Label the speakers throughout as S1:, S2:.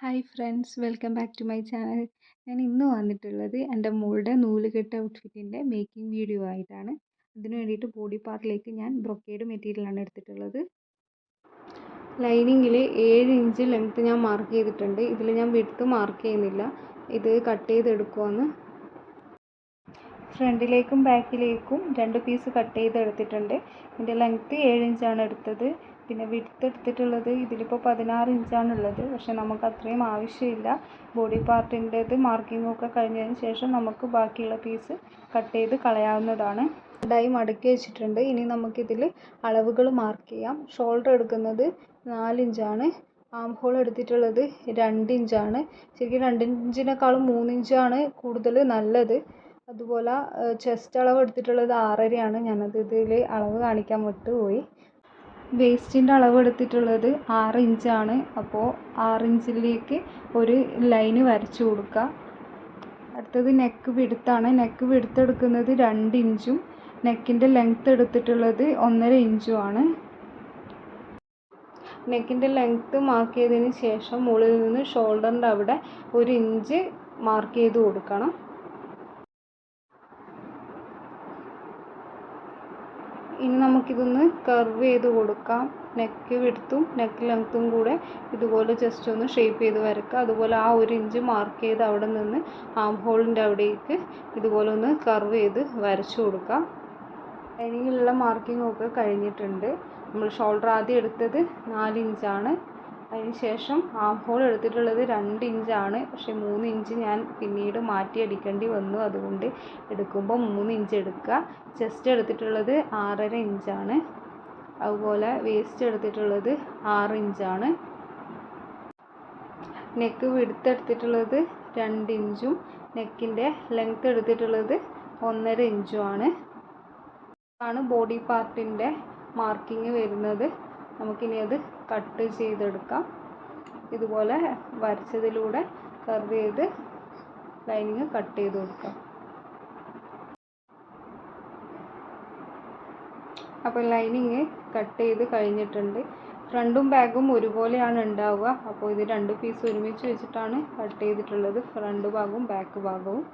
S1: Hi friends welcome back to my channel ഞാൻ ഇന്ന് വന്നിട്ടുള്ളത് എന്റെ മോളുടെ നൂലുകെട്ട് ഔട്ട്ഫിറ്റിന്റെ മേക്കിംഗ് വീഡിയോ ആയിട്ടാണ്. അതിനു വേണ്ടിയിട്ട് ബോഡി പാർട്ടിലേക്ക് ഞാൻ ബ്രൊക്കേഡ് മെറ്റീരിയലാണ് എടുത്തിട്ടുള്ളത്. ലൈനിങ്ങിൽ ഏഴ് ഇഞ്ച് ലെങ്ത്ത് ഞാൻ മാർക്ക് ചെയ്തിട്ടുണ്ട്. ഇതിൽ ഞാൻ വിഡ്ത്ത് മാർക്ക് ചെയ്യുന്നില്ല. ഇത് കട്ട് ചെയ്തെടുക്കുമെന്ന് ഫ്രണ്ടിലേക്കും ബാക്കിലേക്കും രണ്ട് പീസ് കട്ട് ചെയ്തെടുത്തിട്ടുണ്ട്. ഇതിന്റെ ലെങ്ത്ത് ഏഴ് ഇഞ്ചാണ് എടുത്തത്. പിന്നെ വിഡ്ത്ത് എടുത്തിട്ടുള്ളത് ഇതിലിപ്പോൾ പതിനാറ് ഇഞ്ചാണ് ഉള്ളത് പക്ഷേ നമുക്ക് അത്രയും ആവശ്യമില്ല. ബോഡി പാർട്ടിന്റേത് മാർക്കിംഗ് ഒക്കെ കഴിഞ്ഞതിന് ശേഷം നമുക്ക് ബാക്കിയുള്ള പീസ് കട്ട് ചെയ്ത് കളയാവുന്നതാണ്. ഡൈ മടക്കി വെച്ചിട്ടുണ്ട്. ഇനി നമുക്കിതിൽ അളവുകൾ മാർക്ക് ചെയ്യാം. ഷോൾഡർ എടുക്കുന്നത് നാലിഞ്ചാണ് ആം ഹോൾ എടുത്തിട്ടുള്ളത് രണ്ട് ഇഞ്ചാണ് ശരിക്കും രണ്ട് ഇഞ്ചിനേക്കാളും മൂന്ന് ഇഞ്ചാണ് കൂടുതൽ നല്ലത്. അതുപോലെ ചെസ്റ്റ് അളവ് എടുത്തിട്ടുള്ളത് ആറരയാണ്. ഞാനത് ഇതിൽ അളവ് കാണിക്കാൻ വിട്ടുപോയി. വേസ്റ്റിന്റെ അളവ് എടുത്തിട്ടുള്ളത് ആറ് ഇഞ്ചാണ്. അപ്പോൾ ആറ് ഇഞ്ചിലേക്ക് ഒരു ലൈന് വരച്ചു കൊടുക്കുക. അടുത്തത് നെക്ക് വിടുത്താണ് നെക്ക് വിടുത്തെടുക്കുന്നത് രണ്ട് ഇഞ്ചും നെക്കിന്റെ ലെങ്ത്ത് എടുത്തിട്ടുള്ളത് ഒന്നര ഇഞ്ചുമാണ് നെക്കിന്റെ ലെങ്ത്ത് മാർക്ക് ചെയ്തതിന് ശേഷം മുകളിൽ നിന്ന് ഷോൾഡറിന്റെ അവിടെ ഒരു ഇഞ്ച് മാർക്ക് ചെയ്ത് കൊടുക്കണം. ഇനി നമുക്കിതൊന്ന് കർവ് ചെയ്ത് കൊടുക്കാം. നെക്ക് വിടുത്തും നെക്ക് ലെങ്ത്തും കൂടെ ഇതുപോലെ ജസ്റ്റ് ഒന്ന് ഷേപ്പ് ചെയ്ത് വരക്കുക. അതുപോലെ ആ ഒരു ഇഞ്ച് മാർക്ക് ചെയ്ത് അവിടെ നിന്ന് ആം ഹോളിന്റെ അവിടേക്ക് ഇതുപോലെ ഒന്ന് കർവ് ചെയ്ത് വരച്ചു കൊടുക്കാം ലൈനിങ്ങിലുള്ള മാർക്കിംഗ് ഒക്കെ കഴിഞ്ഞിട്ടുണ്ട്. നമ്മൾ ഷോൾഡർ ആദ്യം എടുത്തത് നാല് ഇഞ്ചാണ് അതിന് ശേഷം ആം ഹോൾ എടുത്തിട്ടുള്ളത് രണ്ട് ഇഞ്ചാണ് പക്ഷേ മൂന്ന് ഇഞ്ച് ഞാൻ പിന്നീട് മാറ്റി അടിക്കേണ്ടി വന്നു. അതുകൊണ്ട് എടുക്കുമ്പോൾ മൂന്ന് ഇഞ്ച് എടുക്കുക. ചെസ്റ്റ് എടുത്തിട്ടുള്ളത് ആറര ഇഞ്ചാണ് അതുപോലെ വേസ്റ്റ് എടുത്തിട്ടുള്ളത് ആറ് ഇഞ്ചാണ് നെക്ക് വിടുത്ത് എടുത്തിട്ടുള്ളത് രണ്ട് ഇഞ്ചും നെക്കിന്റെ ലെങ്ത്ത് എടുത്തിട്ടുള്ളത് ഒന്നര ഇഞ്ചുമാണ് ആണ്. ബോഡി പാർട്ടിന്റെ മാർക്കിങ് വരുന്നത്. നമുക്കിനി അത് കട്ട് ചെയ്തെടുക്കാം. ഇതുപോലെ വരച്ചതിലൂടെ കർവ് ചെയ്ത് ലൈനിങ് കട്ട് ചെയ്ത് കൊടുക്കാം. അപ്പോൾ ലൈനിങ് കട്ട് ചെയ്ത് കഴിഞ്ഞിട്ടുണ്ട്. ഫ്രണ്ടും ബാഗും ഒരുപോലെയാണ് ഉണ്ടാവുക. അപ്പോൾ ഇത് രണ്ട് പീസ് ഒരുമിച്ച് വെച്ചിട്ടാണ് കട്ട് ചെയ്തിട്ടുള്ളത്. ഫ്രണ്ട് ഭാഗവും ബാക്ക് ഭാഗവും.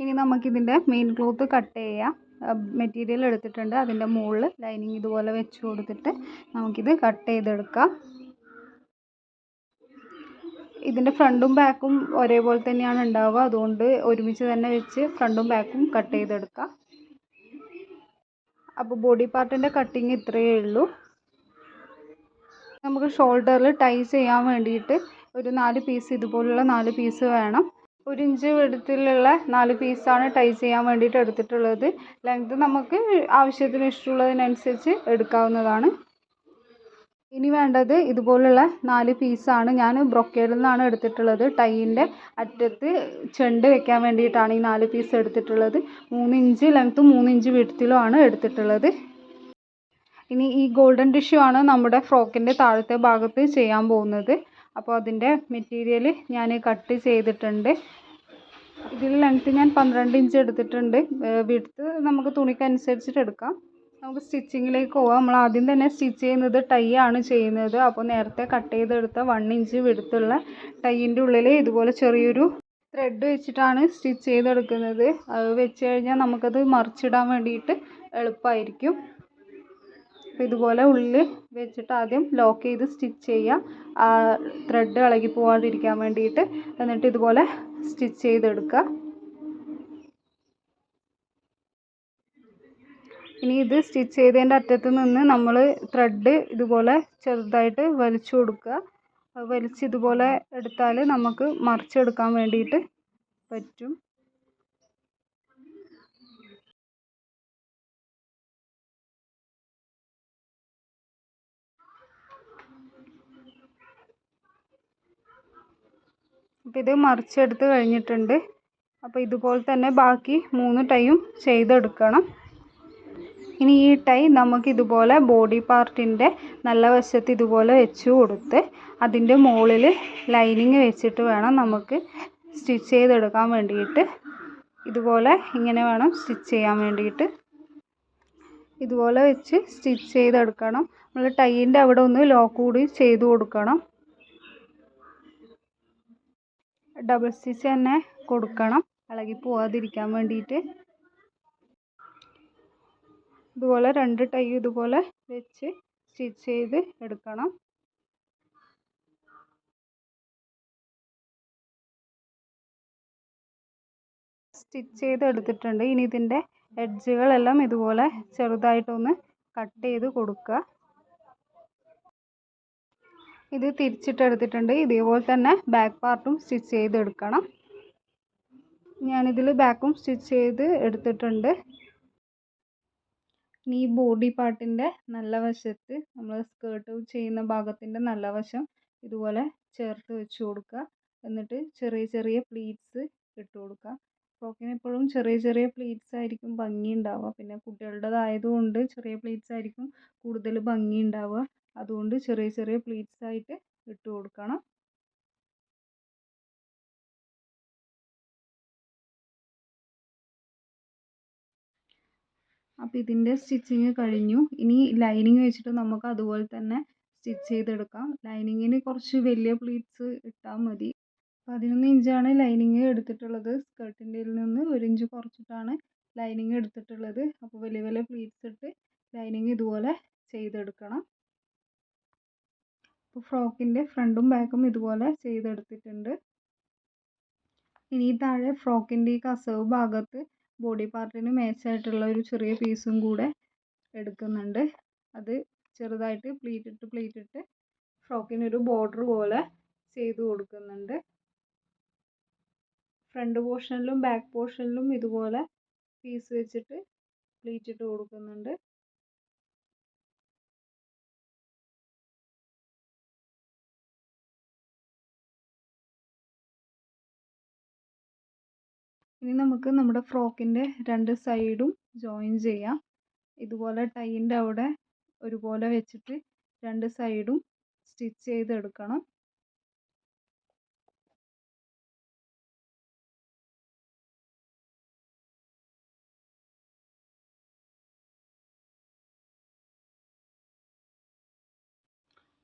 S1: ഇനി നമുക്കിതിന്റെ മെയിൻ ക്ലോത്ത് കട്ട് ചെയ്യാം. മെറ്റീരിയൽ എടുത്തിട്ടുണ്ട്. അതിന്റെ മുകളിൽ ലൈനിങ് ഇതുപോലെ വെച്ച് കൊടുത്തിട്ട് നമുക്കിത് കട്ട് ചെയ്തെടുക്കാം. ഇതിന്റെ ഫ്രണ്ടും ബാക്കും ഒരേപോലെ തന്നെയാണ് ഉണ്ടാവുക. അതുകൊണ്ട് ഒരുമിച്ച് തന്നെ വെച്ച് ഫ്രണ്ടും ബാക്കും കട്ട് ചെയ്തെടുക്കാം. അപ്പോൾ ബോഡി പാർട്ടിന്റെ കട്ടിങ് ഇത്രയേ ഉള്ളൂ. നമുക്ക് ഷോൾഡറിൽ ടൈ ചെയ്യാൻ വേണ്ടിയിട്ട് ഒരു നാല് പീസ് ഇതുപോലുള്ള നാല് പീസ് വേണം. ഒരു ഇഞ്ച് വെടുത്തിലുള്ള നാല് പീസാണ് ടൈ ചെയ്യാൻ വേണ്ടിയിട്ട് എടുത്തിട്ടുള്ളത്. ലെങ്ത് നമുക്ക് ആവശ്യത്തിന് ഇഷ്ടമുള്ളതിനനുസരിച്ച് എടുക്കാവുന്നതാണ്. ഇനി വേണ്ടത് ഇതുപോലുള്ള നാല് പീസാണ് ഞാൻ ബ്രൊക്കേഡിൽ നിന്നാണ് എടുത്തിട്ടുള്ളത്. ടൈയിന്റെ അറ്റത്ത് ചെണ്ട് വെക്കാൻ വേണ്ടിയിട്ടാണ് ഈ നാല് പീസ് എടുത്തിട്ടുള്ളത്. മൂന്ന് ഇഞ്ച് ലെങ്ത്തും മൂന്ന് ഇഞ്ച് എടുത്തിട്ടുള്ളത്. ഇനി ഈ ഗോൾഡൻ ടിഷ്യൂ ആണ് നമ്മുടെ ഫ്രോക്കിന്റെ താഴത്തെ ഭാഗത്ത് ചെയ്യാൻ പോകുന്നത്. അപ്പോൾ അതിന്റെ മെറ്റീരിയൽ ഞാൻ കട്ട് ചെയ്തിട്ടുണ്ട്. ഇതിൽ ലെങ്ത്ത് ഞാൻ പന്ത്രണ്ട് ഇഞ്ച് എടുത്തിട്ടുണ്ട്. വിടുത്ത് നമുക്ക് തുണിക്കനുസരിച്ചിട്ട് എടുക്കാം. നമുക്ക് സ്റ്റിച്ചിങ്ങിലേക്ക് പോവാം. നമ്മൾ ആദ്യം തന്നെ സ്റ്റിച്ച് ചെയ്യുന്നത് ടൈ ആണ് ചെയ്യുന്നത്. അപ്പോൾ നേരത്തെ കട്ട് ചെയ്തെടുത്ത വൺ ഇഞ്ച് വിടുത്തുള്ള ടൈയിന്റെ ഉള്ളിൽ ഇതുപോലെ ചെറിയൊരു ത്രെഡ് വെച്ചിട്ടാണ് സ്റ്റിച്ച് ചെയ്തെടുക്കുന്നത്. അത് വെച്ച് കഴിഞ്ഞാൽ നമുക്കത് മറിച്ചിടാൻ വേണ്ടിയിട്ട് എളുപ്പമായിരിക്കും അപ്പോൾ ഇതുപോലെ ഉള്ളിൽ വെച്ചിട്ട് ആദ്യം ലോക്ക് ചെയ്ത് സ്റ്റിച്ച് ചെയ്യുക ത്രെഡ് ഇളകി പോകാതിരിക്കാൻ വേണ്ടിയിട്ട് എന്നിട്ട് ഇതുപോലെ സ്റ്റിച്ച് ചെയ്തെടുക്കുക. ഇനി ഇത് സ്റ്റിച്ച് ചെയ്തതിന്റെ അറ്റത്ത് നിന്ന് നമ്മൾ ത്രെഡ് ഇതുപോലെ ചെറുതായിട്ട് വലിച്ചു കൊടുക്കുക. വലിച്ച് ഇതുപോലെ എടുത്താൽ നമുക്ക് മറിച്ചെടുക്കാൻ വേണ്ടിയിട്ട് പറ്റും. അപ്പോൾ ഇത് മറിച്ചെടുത്ത് കഴിഞ്ഞിട്ടുണ്ട്. അപ്പോൾ ഇതുപോലെ തന്നെ ബാക്കി മൂന്ന് ടൈയും ചെയ്തെടുക്കണം. ഇനി ഈ ടൈ നമുക്ക് ഇതുപോലെ ബോഡി പാർട്ടിന്റെ നല്ല വശത്ത് ഇതുപോലെ വെച്ച് കൊടുത്ത് അതിന്റെ മുകളിൽ ലൈനിങ് വെച്ചിട്ട് വേണം നമുക്ക് സ്റ്റിച്ച് ചെയ്തെടുക്കാൻ വേണ്ടിയിട്ട്. ഇതുപോലെ ഇങ്ങനെ വേണം സ്റ്റിച്ച് ചെയ്യാൻ വേണ്ടിയിട്ട്. ഇതുപോലെ വെച്ച് സ്റ്റിച്ച് ചെയ്തെടുക്കണം. നമ്മൾ ടൈന്റെ അവിടെ ഒന്ന് ലോക്ക് കൂടി ചെയ്ത് കൊടുക്കണം. ഡബിൾ സ്റ്റിച്ച് തന്നെ കൊടുക്കണം. ഇളകി പോവാതിരിക്കാൻ വേണ്ടിയിട്ട്. ഇതുപോലെ രണ്ട് ടൈ ഇതുപോലെ വെച്ച് സ്റ്റിച്ച് ചെയ്ത് എടുക്കണം. സ്റ്റിച്ച് ചെയ്ത് എടുത്തിട്ടുണ്ട്. ഇനി ഇതിന്റെ എഡ്ജുകളെല്ലാം ഇതുപോലെ ചെറുതായിട്ടൊന്ന് കട്ട് ചെയ്ത് കൊടുക്കുക. ഇത് തിരിച്ചിട്ടെടുത്തിട്ടുണ്ട്. ഇതേപോലെ തന്നെ ബാക്ക് പാർട്ടും സ്റ്റിച്ച് ചെയ്തെടുക്കണം ഞാനിതിൽ ബാക്കും സ്റ്റിച്ച് ചെയ്ത് എടുത്തിട്ടുണ്ട്. ഈ ബോഡി പാർട്ടിന്റെ നല്ല വശത്ത് നമ്മൾ സ്കേർട്ട് ചെയ്യുന്ന ഭാഗത്തിന്റെ നല്ല വശം ഇതുപോലെ ചേർത്ത് വെച്ച് കൊടുക്കുക. എന്നിട്ട് ചെറിയ ചെറിയ പ്ലീറ്റ്സ് ഇട്ട് കൊടുക്കുക. ഫ്രോക്കിന് എപ്പോഴും ചെറിയ ചെറിയ പ്ലീറ്റ്സ് ആയിരിക്കും ഭംഗി ഉണ്ടാവുക. പിന്നെ കുട്ടികളുടേതായതുകൊണ്ട് ചെറിയ പ്ലീറ്റ്സ് ആയിരിക്കും കൂടുതൽ ഭംഗി ഉണ്ടാവുക. അതുകൊണ്ട് ചെറിയ ചെറിയ പ്ലീറ്റ്സ് ആയിട്ട് ഇട്ട് കൊടുക്കണം. അപ്പം ഇതിന്റെ സ്റ്റിച്ചിങ് കഴിഞ്ഞു. ഇനി ലൈനിങ് വെച്ചിട്ട് നമുക്ക് അതുപോലെ തന്നെ സ്റ്റിച്ച് ചെയ്തെടുക്കാം. ലൈനിങ്ങിന് കുറച്ച് വലിയ പ്ലീറ്റ്സ് ഇട്ടാൽ മതി. പതിനൊന്ന് ഇഞ്ചാണ് ലൈനിങ് എടുത്തിട്ടുള്ളത്. സ്കേർട്ടിന്റെ നിന്ന് ഒരു ഇഞ്ച് കുറച്ചിട്ടാണ് ലൈനിങ് എടുത്തിട്ടുള്ളത്. അപ്പോൾ വലിയ വലിയ പ്ലീറ്റ്സ് ഇട്ട് ലൈനിങ് ഇതുപോലെ ചെയ്തെടുക്കണം. അപ്പോൾ ഫ്രോക്കിന്റെ ഫ്രണ്ടും ബാക്കും ഇതുപോലെ ചെയ്തെടുത്തിട്ടുണ്ട്. ഇനി താഴെ ഫ്രോക്കിന്റെ ഈ കസവ് ഭാഗത്ത് ബോഡി പാർട്ടിന് മേച്ചായിട്ടുള്ള ഒരു ചെറിയ പീസും കൂടെ എടുക്കുന്നുണ്ട്. അത് ചെറുതായിട്ട് പ്ലീറ്റ് ഇട്ട് പ്ലീറ്റ് ഇട്ട് ഫ്രോക്കിനൊരു ബോർഡർ പോലെ ചെയ്ത് കൊടുക്കുന്നുണ്ട്. ഫ്രണ്ട് പോർഷനിലും ബാക്ക് പോർഷനിലും ഇതുപോലെ പീസ് വെച്ചിട്ട് പ്ലീറ്റ് ഇട്ട് കൊടുക്കുന്നുണ്ട്. ഇനി നമുക്ക് നമ്മുടെ ഫ്രോക്കിന്റെ രണ്ട് സൈഡും ജോയിൻ ചെയ്യാം. ഇതുപോലെ ടൈന്റെ അവിടെ ഒരുപോലെ വെച്ചിട്ട് രണ്ട് സൈഡും സ്റ്റിച്ച് ചെയ്തെടുക്കണം.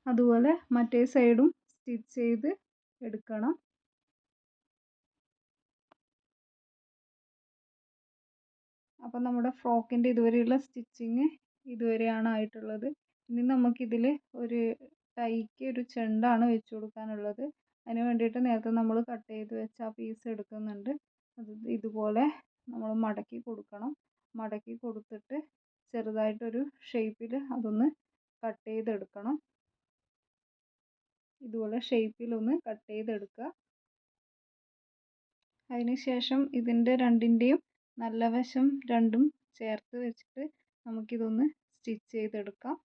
S1: അതുപോലെ മറ്റേ സൈഡും സ്റ്റിച്ച് ചെയ്ത് എടുക്കണം. അപ്പം നമ്മുടെ ഫ്രോക്കിന്റെ ഇതുവരെയുള്ള സ്റ്റിച്ചിങ് ഇതുവരെയാണ് ആയിട്ടുള്ളത്. ഇനി നമുക്കിതിൽ ഒരു ടൈക്ക് ഒരു ചെണ്ടാണ് വെച്ച് കൊടുക്കാനുള്ളത്. അതിന് വേണ്ടിയിട്ട് നേരത്തെ നമ്മൾ കട്ട് ചെയ്ത് വെച്ച ആ പീസ് എടുക്കുന്നുണ്ട്. അത് ഇതുപോലെ നമ്മൾ മടക്കി കൊടുക്കണം. മടക്കി കൊടുത്തിട്ട് ചെറുതായിട്ടൊരു ഷേപ്പിൽ അതൊന്ന് കട്ട് ചെയ്തെടുക്കണം. ഇതുപോലെ ഷേപ്പിലൊന്ന് കട്ട് ചെയ്തെടുക്കുക. അതിന് ശേഷം ഇതിന്റെ രണ്ടിന്റെയും നല്ല വശം രണ്ടും ചേർത്ത് വെച്ചിട്ട് നമുക്കിതൊന്ന് സ്റ്റിച്ച് ചെയ്തെടുക്കാം.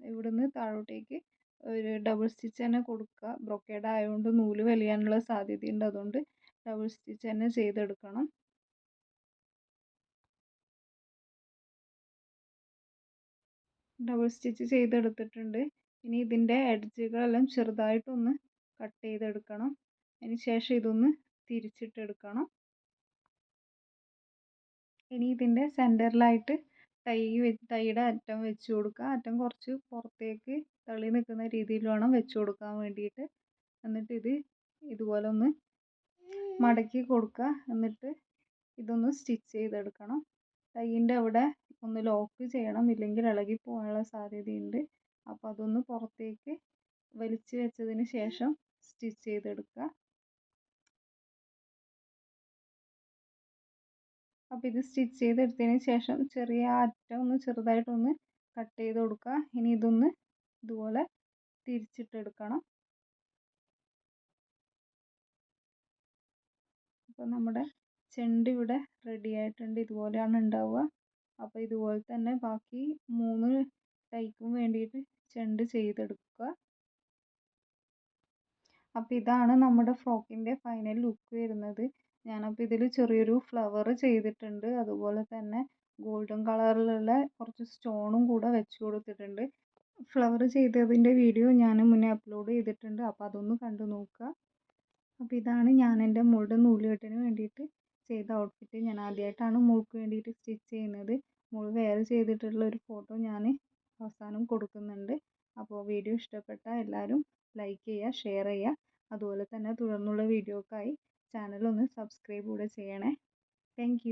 S1: ഇവിടുന്ന് താഴോട്ടേക്ക് ഒരു ഡബിൾ സ്റ്റിച്ച് തന്നെ കൊടുക്കുക. ബ്രൊക്കേഡ് ആയതുകൊണ്ട് നൂൽ വലിയാനുള്ള സാധ്യതയുണ്ട്. അതുകൊണ്ട് ഡബിൾ സ്റ്റിച്ച് തന്നെ ചെയ്തെടുക്കണം. ഡബിൾ സ്റ്റിച്ച് ചെയ്തെടുത്തിട്ടുണ്ട്. ഇനി ഇതിന്റെ എഡ്ജുകളെല്ലാം ചെറുതായിട്ടൊന്ന് കട്ട് ചെയ്തെടുക്കണം. അതിന് ശേഷം ഇതൊന്ന് തിരിച്ചിട്ടെടുക്കണം. ഇനി ഇതിന്റെ സെന്ററിലായിട്ട് തൈ തൈയുടെ അറ്റം വെച്ച് കൊടുക്കുക. അറ്റം കുറച്ച് പുറത്തേക്ക് തള്ളി നിൽക്കുന്ന രീതിയിൽ വേണം വെച്ച് കൊടുക്കാൻ വേണ്ടിയിട്ട്. എന്നിട്ട് ഇത് ഇതുപോലെ ഒന്ന് മടക്കി കൊടുക്കുക. എന്നിട്ട് ഇതൊന്ന് സ്റ്റിച്ച് ചെയ്തെടുക്കണം. തൈന്റെ അവിടെ ഒന്ന് ലോക്ക് ചെയ്യണം. ഇല്ലെങ്കിൽ ഇളകി പോകാനുള്ള സാധ്യതയുണ്ട്. അപ്പോൾ അതൊന്ന് പുറത്തേക്ക് വലിച്ച് വെച്ചതിന് ശേഷം സ്റ്റിച്ച് ചെയ്തെടുക്കുക. അപ്പോൾ ഇത് സ്റ്റിച്ച് ചെയ്തെടുത്തതിന് ശേഷം ചെറിയ അറ്റം ഒന്ന് ചെറുതായിട്ടൊന്ന് കട്ട് ചെയ്ത് കൊടുക്കുക ഇനി ഇതൊന്ന് ഇതുപോലെ തിരിച്ചിട്ടെടുക്കണം അപ്പോൾ നമ്മുടെ ചെണ്ട് ഇവിടെ റെഡി ആയിട്ടുണ്ട്. ഇതുപോലെയാണ് ഉണ്ടാവുക. അപ്പോൾ ഇതുപോലെ തന്നെ ബാക്കി മൂന്ന് ടൈക്കും വേണ്ടിയിട്ട് ചെണ്ട് ചെയ്തെടുക്കുക. അപ്പോൾ ഇതാണ് നമ്മുടെ ഫ്രോക്കിന്റെ ഫൈനൽ ലുക്ക് വരുന്നത്. ഞാനപ്പോൾ ഇതിൽ ചെറിയൊരു ഫ്ലവർ ചെയ്തിട്ടുണ്ട്. അതുപോലെ തന്നെ ഗോൾഡൻ കളറിലുള്ള കുറച്ച് സ്റ്റോണും കൂടെ വെച്ച് കൊടുത്തിട്ടുണ്ട്. ഫ്ലവർ ചെയ്തതിന്റെ വീഡിയോ ഞാൻ മുന്നേ അപ്ലോഡ് ചെയ്തിട്ടുണ്ട്. അപ്പോൾ അതൊന്ന് കണ്ടു നോക്കുക. അപ്പോൾ ഇതാണ് ഞാൻ എന്റെ മോളുടെ നൂലുകെട്ടിന് വേണ്ടിയിട്ട് ചെയ്ത ഔട്ട്ഫിറ്റ്. ഞാൻ ആദ്യമായിട്ടാണ് മോൾക്ക് വേണ്ടിയിട്ട് സ്റ്റിച്ച് ചെയ്യുന്നത്. മോൾ വെയർ ചെയ്തിട്ടുള്ള ഒരു ഫോട്ടോ ഞാൻ അവസാനം കൊടുക്കുന്നുണ്ട്. അപ്പോൾ വീഡിയോ ഇഷ്ടപ്പെട്ടാൽ എല്ലാവരും ലൈക്ക് ചെയ്യുക ഷെയർ ചെയ്യുക. അതുപോലെ തന്നെ തുടർന്നുള്ള വീഡിയോക്കായി ചാനൽ ഒന്ന് സബ്സ്ക്രൈബ് കൂടെ ചെയ്യണേ. താങ്ക്